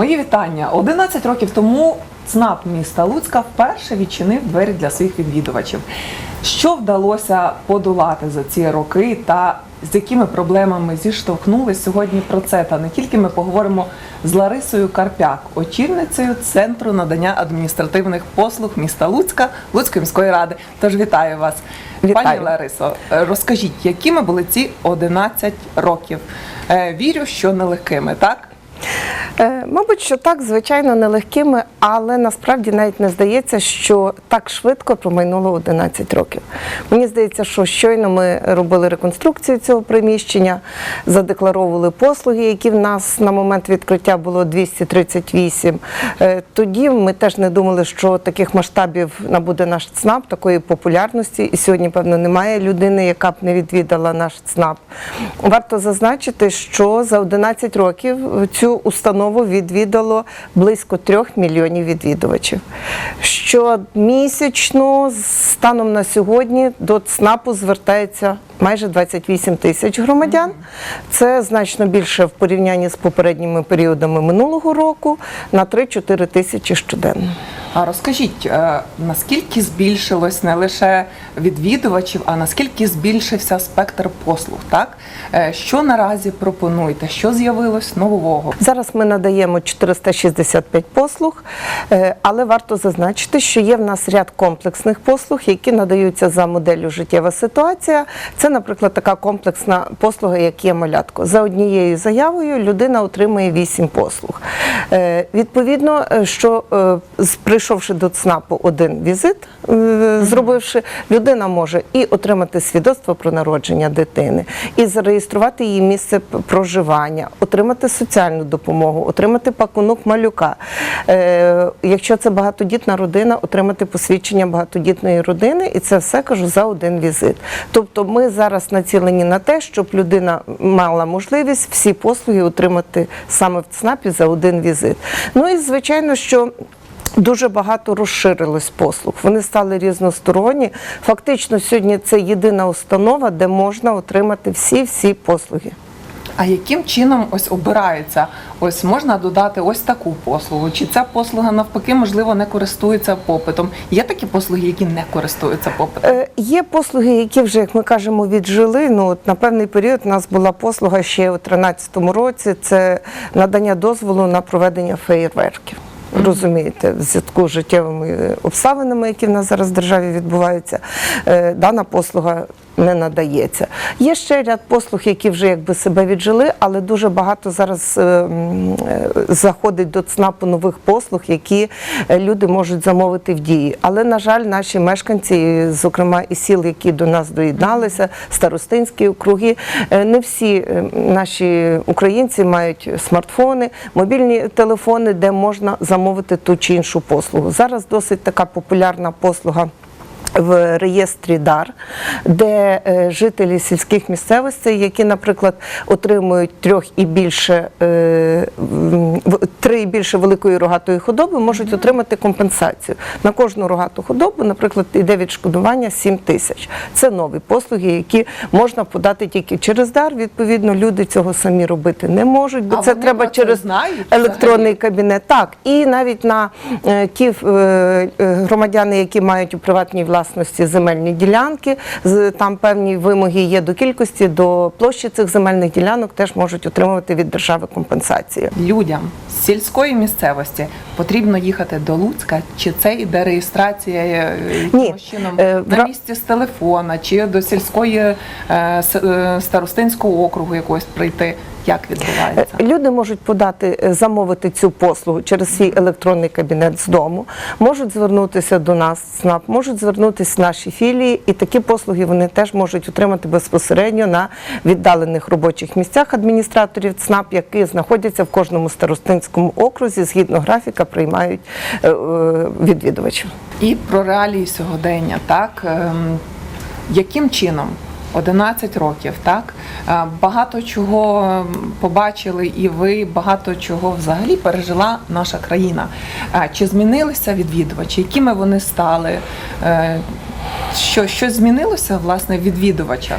Мої вітання. 11 років тому ЦНАП міста Луцька вперше відчинив двері для своїх відвідувачів. Що вдалося подолати за ці роки та з якими проблемами зіштовхнулись сьогодні про це? Та не тільки ми поговоримо з Ларисою Карпяк, очільницею Центру надання адміністративних послуг міста Луцька, Луцької міської ради. Тож вітаю вас. Вітаю. Пані Ларисо, розкажіть, якими були ці 11 років? Е, Вірю, що нелегкими, так? Е, Мабуть, що так, звичайно, нелегкими, але насправді навіть не здається, що так швидко промайнуло 11 років. Мені здається, що щойно ми робили реконструкцію цього приміщення, задекларовували послуги, які в нас на момент відкриття було 238. Е, Тоді ми теж не думали, що таких масштабів набуде наш ЦНАП, такої популярності. І сьогодні, певно, немає людини, яка б не відвідала наш ЦНАП. Варто зазначити, що за 11 років цю установу відвідало близько трьох мільйонів відвідувачів. Щомісячно, станом на сьогодні, до ЦНАПу звертається майже 28 тисяч громадян. Це значно більше в порівнянні з попередніми періодами минулого року на 3-4 тисячі щоденно. А розкажіть, е, наскільки збільшилось не лише відвідувачів, а наскільки збільшився спектр послуг? Так Е, що наразі пропонуєте? Що з'явилось нового? Зараз ми надаємо 465 послуг, е, але варто зазначити, що є в нас ряд комплексних послуг, які надаються за моделлю життєва ситуація. Це, наприклад, така комплексна послуга, як є малятко. За однією заявою людина отримує 8 послуг. Е, Відповідно, е, що е, прийшовши до ЦНАПу один візит, зробивши, людина може і отримати свідоцтво про народження дитини, і зареєструвати її місце проживання, отримати соціальну допомогу, отримати пакунок малюка. Якщо це багатодітна родина, отримати посвідчення багатодітної родини, і це все кажу за один візит. Тобто, ми зараз націлені на те, щоб людина мала можливість всі послуги отримати саме в ЦНАПі за один візит. Ну і звичайно, що. Дуже багато розширилось послуг. Вони стали різносторонні. Фактично, сьогодні це єдина установа, де можна отримати всі всі послуги. А яким чином ось обирається? Ось можна додати ось таку послугу? Чи ця послуга навпаки можливо не користується попитом? Є такі послуги, які не користуються попитом? Е, Є послуги, які вже, як ми кажемо, віджили. Ну от на певний період у нас була послуга ще у 2013 році. Це надання дозволу на проведення феєрверків. Розумієте, в зв'язку з життєвими обставинами, які в нас зараз в державі відбуваються, е, дана послуга не надається. Є ще ряд послуг, які вже якби себе віджили, але дуже багато зараз е, е, заходить до ЦНАПу нових послуг, які е, люди можуть замовити в дії. Але, на жаль, наші мешканці, зокрема і сіл, які до нас доєдналися, старостинські округи, не всі наші українці мають смартфони, мобільні телефони, де можна замовити ту чи іншу послугу. Зараз досить така популярна послуга. В реєстрі дар, де е, жителі сільських місцевостей, які, наприклад, отримують трьох і більше е, три і більше великої рогатої худоби, можуть отримати компенсацію. На кожну рогату худобу, наприклад, йде відшкодування 7 тисяч. Це нові послуги, які можна подати тільки через дар. Відповідно, люди цього самі робити не можуть, бо А це треба через знають електронний кабінет. Так, і навіть на е, ті громадяни, які мають у приватній власності земельні ділянки, там певні вимоги є до кількості, до площі цих земельних ділянок, теж можуть отримувати від держави компенсацію. Людям з сільської місцевості потрібно їхати до Луцька, чи це іде реєстрація е, Ні. чином Е, на місці з телефона, чи до сільської е, старостинського округу якогось прийти? Як відбувається? Люди можуть подати, е, замовити цю послугу через свій електронний кабінет з дому, можуть звернутися до нас, в ЦНАП, можуть звернутися в наші філії, і такі послуги вони теж можуть отримати безпосередньо на віддалених робочих місцях адміністраторів ЦНАП, які знаходяться в кожному старостинському окрузі, згідно графіка приймають е, е, відвідувачів. І про реалії сьогодення, так Ем, яким чином? 11 років, так Е, багато чого побачили, і ви багато чого взагалі пережила наша країна. Е, Чи змінилися відвідувачі? Якими вони стали? Е, Що, що змінилося власне в відвідувачах?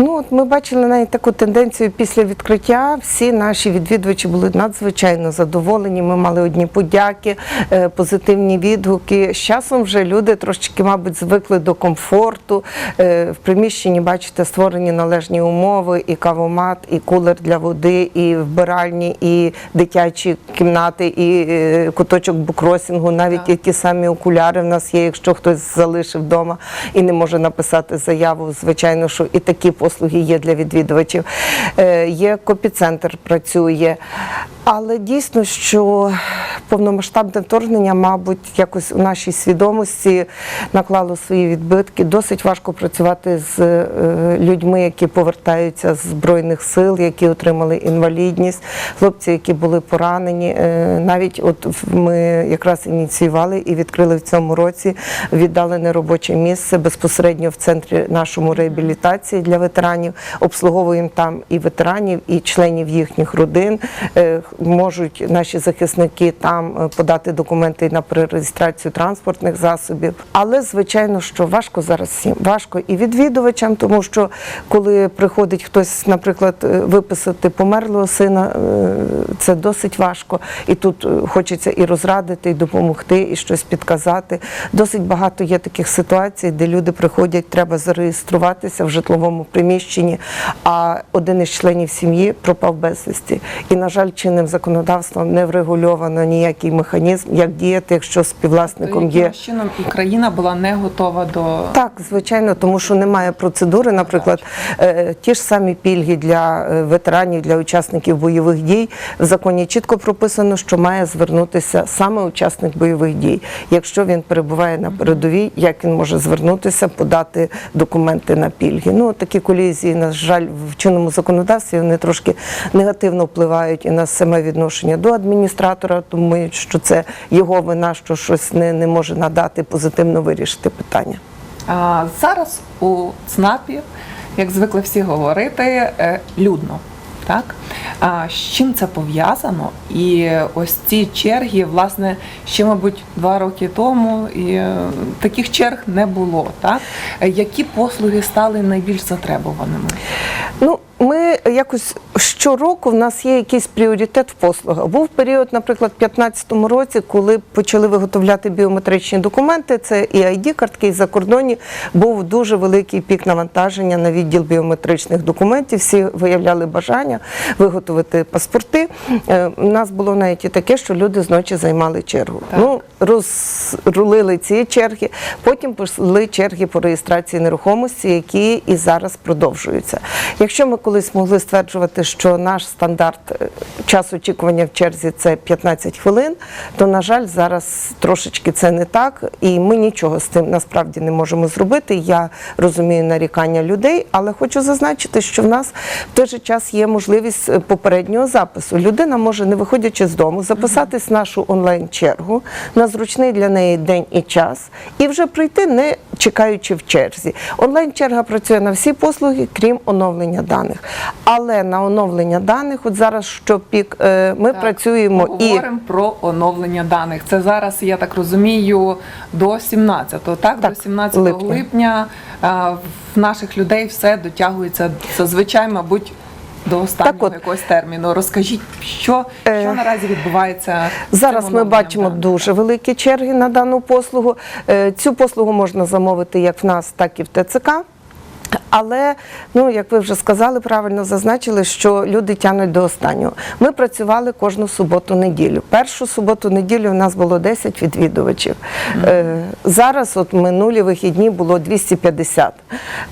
Ну от ми бачили навіть таку тенденцію після відкриття. Всі наші відвідувачі були надзвичайно задоволені. Ми мали одні подяки, е, позитивні відгуки. З часом вже люди трошечки, мабуть, звикли до комфорту. Е, В приміщенні, бачите, створені належні умови, і кавомат, і кулер для води, і вбиральні, і дитячі кімнати, і е, куточок букросінгу, навіть Так. ті самі окуляри в нас є, якщо хтось залишив вдома і не може написати заяву. Звичайно, що і такі послуги є для відвідувачів. Е, Є копіцентр працює. Але дійсно, що повномасштабне вторгнення, мабуть, якось у нашій свідомості наклало свої відбитки. Досить важко працювати з е, людьми, які повертаються з збройних сил, які отримали інвалідність, хлопці, які були поранені. Е, Навіть от ми якраз ініціювали і відкрили в цьому році віддалене робоче місце безпосередньо в центрі нашому реабілітації для ветеранів. Обслуговуємо там і ветеранів, і членів їхніх родин. Е, Можуть наші захисники там е, подати документи на перереєстрацію транспортних засобів. Але звичайно, що важко зараз всім. Важко і відвідувачам, тому що коли приходить хтось, наприклад, е, виписати померлого сина, це досить важко. І тут хочеться і розрадити, і допомогти, і щось підказати. Досить багато є таких ситуацій, де люди приходять, треба зареєструватися в житловому приміщенні, а один із членів сім'ї пропав безвісті. І, на жаль, чинним законодавством не врегульовано ніякий механізм, як діяти, якщо співвласником є. Чином і країна була не готова до Так, звичайно, тому що немає процедури. Наприклад, е, ті ж самі пільги для е, ветеранів, для учасників бойових дій в законі чітко прописано, що має звернутися саме учасник бойових дій. Якщо він перебуває на передовій, як він може звернутися, подати документи на пільги. Ну такі колізії, на жаль, в чинному законодавстві вони трошки негативно впливають і на саме відношення до адміністратора, думають, що це його вина, що щось не, не може надати позитивно вирішити питання. А зараз у ЦНАПі, як звикли всі говорити, е, людно. Так? А з чим це пов'язано? І ось ці черги, власне, ще, мабуть, два роки тому і е, таких черг не було. Так? Які послуги стали найбільш затребуваними? Ну, ми якось щороку в нас є якийсь пріоритет в послугах. Був період, наприклад, в 2015 році, коли почали виготовляти біометричні документи. Це і id картки, і закордонні. Був дуже великий пік навантаження на відділ біометричних документів. Всі виявляли бажання виготовити паспорти. Е, У нас було навіть і таке, що люди зночі займали чергу. Так. Ну, розрулили ці черги. Потім пішли черги по реєстрації нерухомості, які і зараз продовжуються. Якщо ми колись могли стверджувати, що наш стандарт е, час очікування в черзі це 15 хвилин, то на жаль, зараз трошечки це не так, і ми нічого з цим насправді не можемо зробити. Я розумію нарікання людей, але хочу зазначити, що в нас в той же час є можливість е, попереднього запису. Людина може, не виходячи з дому, записатись в нашу онлайн-чергу на зручний для неї день і час, і вже прийти, не чекаючи в черзі. Онлайн-черга працює на всі послуги, крім оновлення даних. Але на оновлення даних, от зараз що пік, е, ми Так, працюємо ми і говоримо про оновлення даних. Це зараз, я так розумію, до 17-го, так? Так, до 17 липня. липня в наших людей все дотягується зазвичай, мабуть. До останнього Так от. якогось терміну. Розкажіть, що, Е, що наразі відбувається Зараз ми бачимо даних? дуже великі черги на дану послугу. Е, Цю послугу можна замовити як в нас, так і в ТЦК. Але, ну як ви вже сказали, правильно зазначили, що люди тягнуть до останнього. Ми працювали кожну суботу-неділю. Першу суботу-неділю в нас було 10 відвідувачів. Е, зараз, от минулі вихідні, було 250.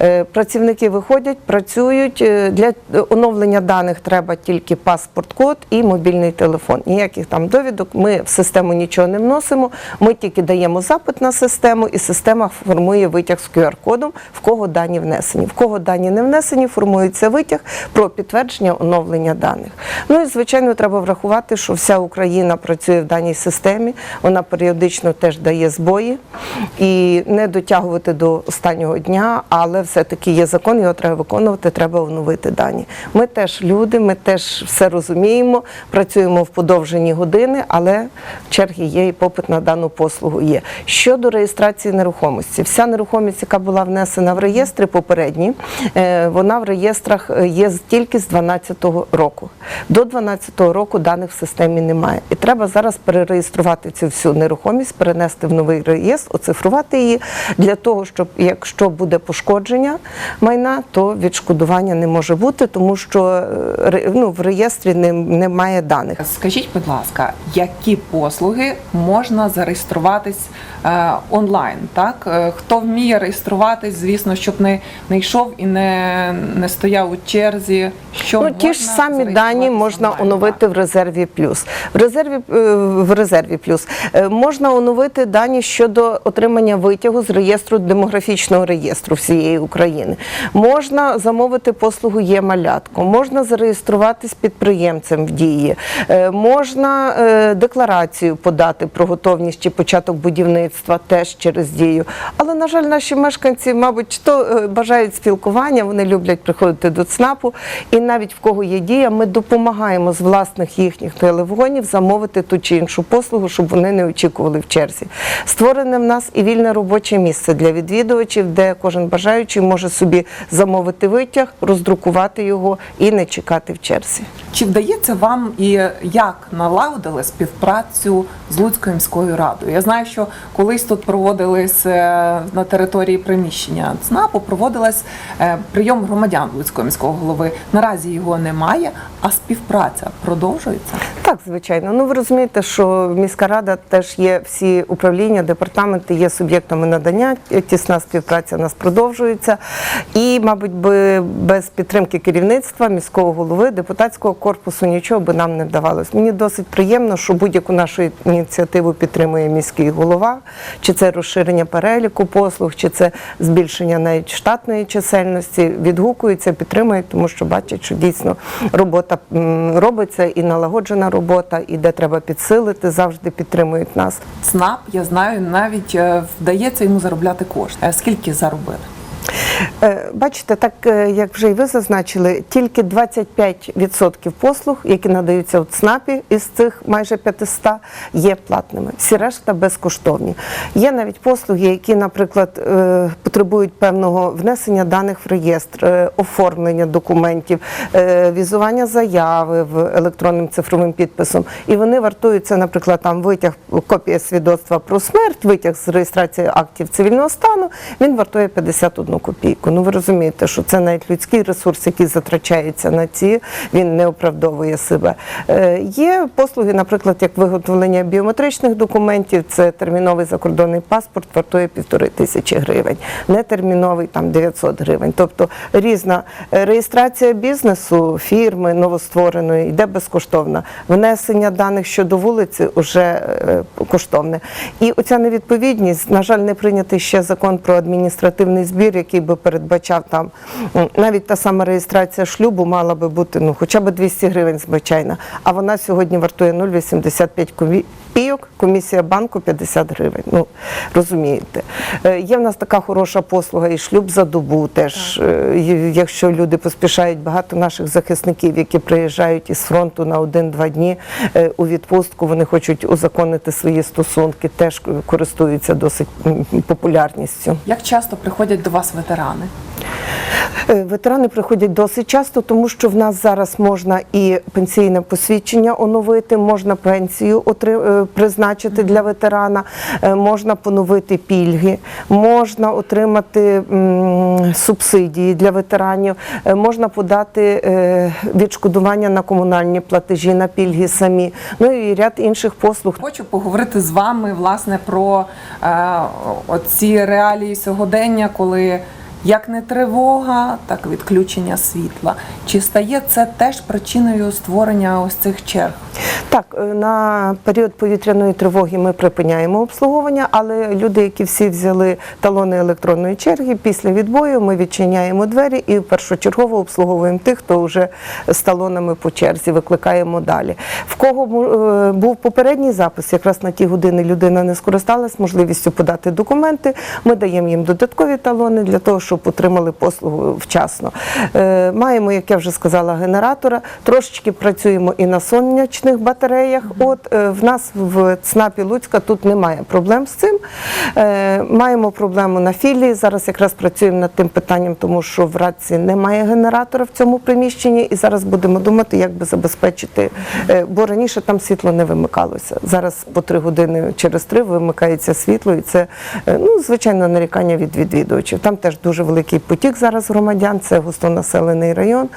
Е, працівники виходять, працюють. Е, Для оновлення даних треба тільки паспорт-код і мобільний телефон. Ніяких там довідок. Ми в систему нічого не вносимо. Ми тільки даємо запит на систему, і система формує витяг з QR-кодом, в кого дані внесені. В кого дані не внесені, формується витяг про підтвердження оновлення даних. Ну і звичайно, треба врахувати, що вся Україна працює в даній системі. Вона періодично теж дає збої і не дотягувати до останнього дня, але все-таки є закон, його треба виконувати, треба оновити дані. Ми теж люди, ми теж все розуміємо, працюємо в подовжені години, але черги є і попит на дану послугу є. Щодо реєстрації нерухомості, вся нерухомість, яка була внесена в реєстри попередні, сьогодні е, вона в реєстрах е, є тільки з 12-го року. До 12-го року даних в системі немає. І треба зараз перереєструвати цю всю нерухомість, перенести в новий реєстр, оцифрувати її для того, щоб якщо буде пошкодження майна, то відшкодування не може бути, тому що е, ну, в реєстрі не- немає даних. Скажіть, будь ласка, які послуги можна зареєструватись онлайн? Так, хто вміє реєструватись, звісно, щоб не, не йшов і не, не стояв у черзі. Що Ну, ті ж самі дані можна онлайн? оновити в резерві плюс. В резерві е, в резерві плюс Е, можна оновити дані щодо отримання витягу з реєстру демографічного реєстру всієї України. Можна замовити послугу є малятко, можна зареєструватись підприємцем в дії, Е, можна декларацію подати про готовність чи початок будівництва теж через дію. Але на жаль, наші мешканці, мабуть, то бажають спілкування, вони люблять приходити до ЦНАПу, і навіть в кого є дія, ми допомагаємо з власних їхніх телефонів замовити ту чи іншу послугу, щоб вони не очікували в черзі. Створене в нас і вільне робоче місце для відвідувачів, де кожен бажаючий може собі замовити витяг, роздрукувати його і не чекати в черзі. Чи вдається вам і як налагодили співпрацю з Луцькою міською радою? Я знаю, що колись тут проводились е, на території приміщення ЦНАПу, проводилась прийом громадян Луцького міського голови. Наразі його немає, а співпраця продовжується. Так, звичайно. Ну ви розумієте, що міська рада теж є всі управління, департаменти є суб'єктами надання. Тісна співпраця у нас продовжується. І, мабуть, би без підтримки керівництва, міського голови, депутатського корпусу нічого би нам не вдавалось. Мені досить приємно, що будь-яку нашу ініціативу підтримує міський голова, чи це розширення переліку послуг, чи це збільшення навіть штатної чисельності. Відгукуються, підтримують, тому що бачать, що дійсно робота робиться і налагоджена робота, і де треба підсилити, завжди підтримують нас. ЦНАП, я знаю, навіть е, вдається йому заробляти кошти. А Скільки заробили? Е, Бачите, так е, як вже і ви зазначили, тільки 25% послуг, які надаються в ЦНАПі із цих майже 500, є платними. Всі решта безкоштовні. Є навіть послуги, які, наприклад, е, потребують певного внесення даних в реєстр, оформлення документів, візування заяви в електронним цифровим підписом. І вони вартуються, наприклад, там витяг, копія свідоцтва про смерть, витяг з реєстрації актів цивільного стану. Він вартує 51 копійку. Ну ви розумієте, що це навіть людський ресурс, який затрачається на ці, він не оправдовує себе. Е, є послуги, наприклад, як виготовлення біометричних документів, це терміновий закордонний паспорт, вартує півтори тисячі гривень, нетерміновий там 900 гривень. Тобто різна реєстрація бізнесу, фірми новоствореної йде безкоштовна. Внесення даних щодо вулиці вже е, коштовне. І оця невідповідність, на жаль, не прийнятий ще закон про адміністративний збір, який би передбачав там навіть та сама реєстрація шлюбу мала би бути ну хоча б 200 гривень звичайно. А вона сьогодні вартує 0,85 копійок, комісія банку 50 гривень. Ну розумієте, Е, є в нас така хороша послуга і шлюб за добу. Теж е, якщо люди поспішають, багато наших захисників, які приїжджають із фронту на один-два дні е, у відпустку, вони хочуть узаконити свої стосунки, теж користуються досить популярністю. Як часто приходять до вас ветерани? Е, Ветерани приходять досить часто, тому що в нас зараз можна і пенсійне посвідчення оновити, можна пенсію е, призначити для ветерана, е, можна поновити пільги, можна отримати субсидії для ветеранів, можна подати відшкодування на комунальні платежі, на пільги самі, ну і ряд інших послуг. Хочу поговорити з вами власне про оці реалії сьогодення, коли як не тривога, так і відключення світла. Чи стає це теж причиною створення ось цих черг? Так, е, на період повітряної тривоги ми припиняємо обслуговування, але люди, які всі взяли талони електронної черги, після відбою ми відчиняємо двері і першочергово обслуговуємо тих, хто вже з талонами по черзі, викликаємо далі. В кого е, був попередній запис, якраз на ті години людина не скористалась можливістю подати документи. Ми даємо їм додаткові талони для того, щоб отримали послугу вчасно. Е, Маємо, як я вже сказала, генератора. Трошечки працюємо і на сонячних батареях. От е, в нас в ЦНАПі Луцька тут немає проблем з цим. Е, Маємо проблему на філії. Зараз якраз працюємо над тим питанням, тому що в Радці немає генератора в цьому приміщенні, і зараз будемо думати, як би забезпечити, бо раніше там світло не вимикалося. Зараз по три години через три вимикається світло, і це ну звичайно нарікання від відвідувачів. Там теж дуже великий потік зараз громадян. Це густонаселений район.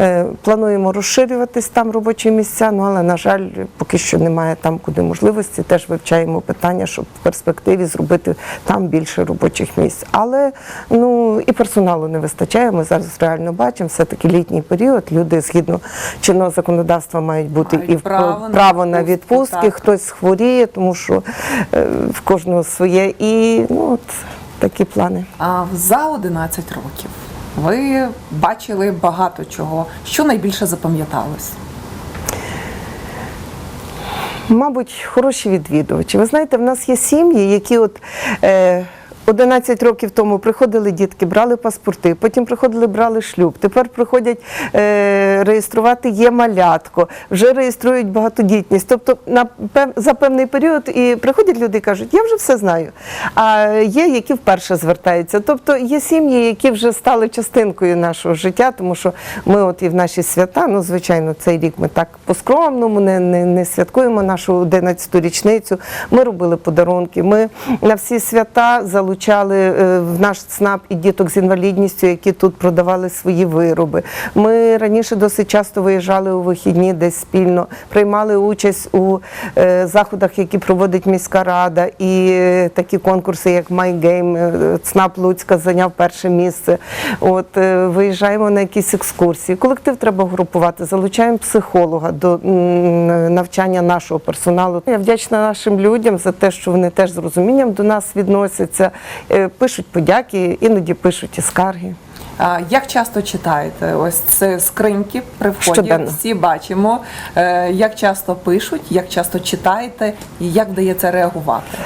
Е, Плануємо розширюватись там робочі місця. Ну але на жаль, поки що немає там куди можливості. Теж вивчаємо питання, щоб в перспективі зробити там більше робочих місць. Але ну і персоналу не вистачає. Ми зараз реально бачимо, все таки літній період. Люди згідно чинного законодавства мають бути Мають і право на право на відпустку, відпустки. Хтось хворіє, тому що е, в кожного своє. І ну от такі плани. А за 11 років ви бачили багато чого. Що найбільше запам'яталось? Мабуть, хороші відвідувачі. Ви знаєте, в нас є сім'ї, які от. Е, 11 років тому приходили дітки, брали паспорти, потім приходили, брали шлюб. Тепер приходять е, реєструвати є малятко, вже реєструють багатодітність. Тобто на за певний період і приходять люди і кажуть, я вже все знаю. А є, які вперше звертаються. Тобто є сім'ї, які вже стали частинкою нашого життя, тому що ми, от і в наші свята, ну звичайно, цей рік ми так по-скромному не, не, не святкуємо нашу 11-ту річницю. Ми робили подарунки. Ми на всі свята залучали е, в наш ЦНАП і діток з інвалідністю, які тут продавали свої вироби. Ми раніше досить часто виїжджали у вихідні десь спільно, приймали участь у е, заходах, які проводить міська рада, і е, такі конкурси, як MyGame, ЦНАП Луцька зайняв перше місце. От виїжджаємо на якісь екскурсії. Колектив треба групувати, залучаємо психолога до навчання нашого персоналу. Я вдячна нашим людям за те, що вони теж з розумінням до нас відносяться, пишуть подяки, іноді пишуть і скарги. А як часто читаєте? Ось це скриньки при вході. Щоденно. Всі бачимо. Е, Як часто пишуть, як часто читаєте і як вдається реагувати?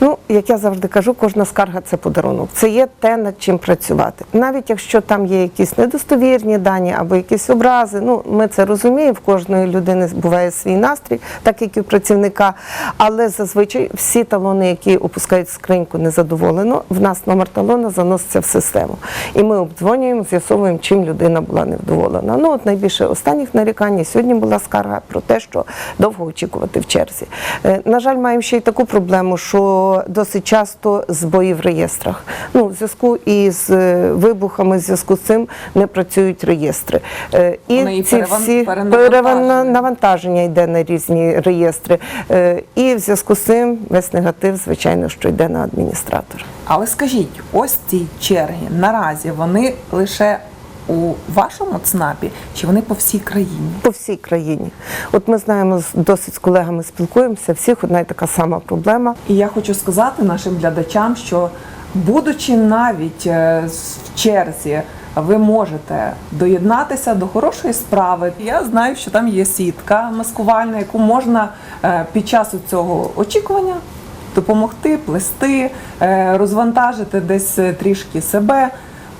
Ну, як я завжди кажу, кожна скарга це подарунок. Це є те, над чим працювати. Навіть якщо там є якісь недостовірні дані або якісь образи, ну ми це розуміємо. В кожної людини буває свій настрій, так як і у працівника. Але зазвичай всі талони, які опускають в скриньку незадоволено, в нас номер талона заноситься в систему. І ми обдзвонюємо, з'ясовуємо, чим людина була невдоволена. Ну от найбільше останніх нарікань сьогодні була скарга про те, що довго очікувати в черзі. Е, На жаль, маємо ще й таку проблему, що досить часто збої в реєстрах. Ну, в зв'язку із е, вибухами, в зв'язку з цим не працюють реєстри. Е, Вони і ці переван- всі перенавантажені. навантаження йде на різні реєстри. Е, І в зв'язку з цим весь негатив, звичайно, що йде на адміністратора. Але скажіть, ось ці черги наразі вони лише у вашому ЦНАПі чи вони по всій країні? По всій країні. От ми знаємо, з- досить з колегами спілкуємося, всіх одна й така сама проблема. І я хочу сказати нашим глядачам, що будучи навіть е, в черзі, ви можете доєднатися до хорошої справи. Я знаю, що там є сітка маскувальна, яку можна е, під час цього очікування допомогти, плести, е, розвантажити десь трішки себе.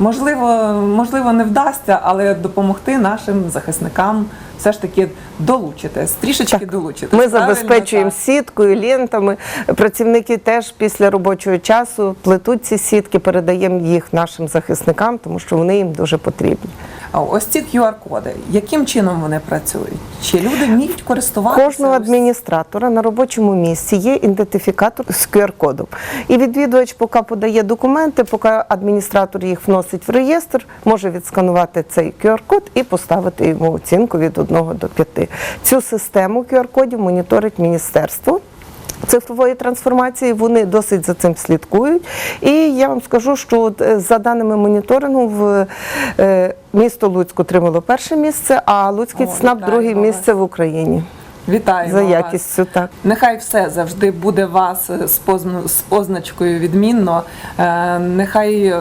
Можливо, можливо, не вдасться, але допомогти нашим захисникам все ж таки долучитись, трішечки Так. долучитись. Ми Правильно? забезпечуємо Так. сіткою, лентами. Працівники теж після робочого часу плетуть ці сітки, передаємо їх нашим захисникам, тому що вони їм дуже потрібні. Ось ці QR-коди, яким чином вони працюють? Чи люди вміють користуватися? Кожного адміністратора на робочому місці є ідентифікатор з QR-кодом. І відвідувач, поки подає документи, поки адміністратор їх вносить в реєстр, може відсканувати цей QR-код і поставити йому оцінку від 1 до 5. Цю систему QR-кодів моніторить міністерство. Цифрової трансформації вони досить за цим слідкують. І я вам скажу, що е, за даними моніторингу, в е, місто Луцьк отримало перше місце, а Луцький О, ЦНАП друге місце в Україні. Вітаємо За вас. так. Нехай все завжди буде вас з, позначкою відмінно. Е, Нехай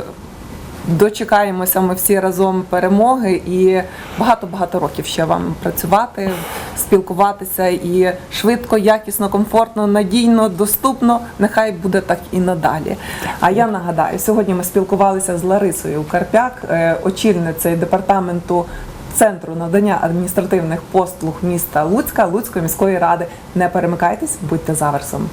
дочекаємося ми всі разом перемоги і багато-багато років ще вам працювати, спілкуватися і швидко, якісно, комфортно, надійно, доступно. Нехай буде так і надалі. А я нагадаю, сьогодні ми спілкувалися з Ларисою Карпяк, е, очільницею департаменту центру надання адміністративних послуг міста Луцька Луцької міської ради. Не перемикайтесь, будьте заверсом.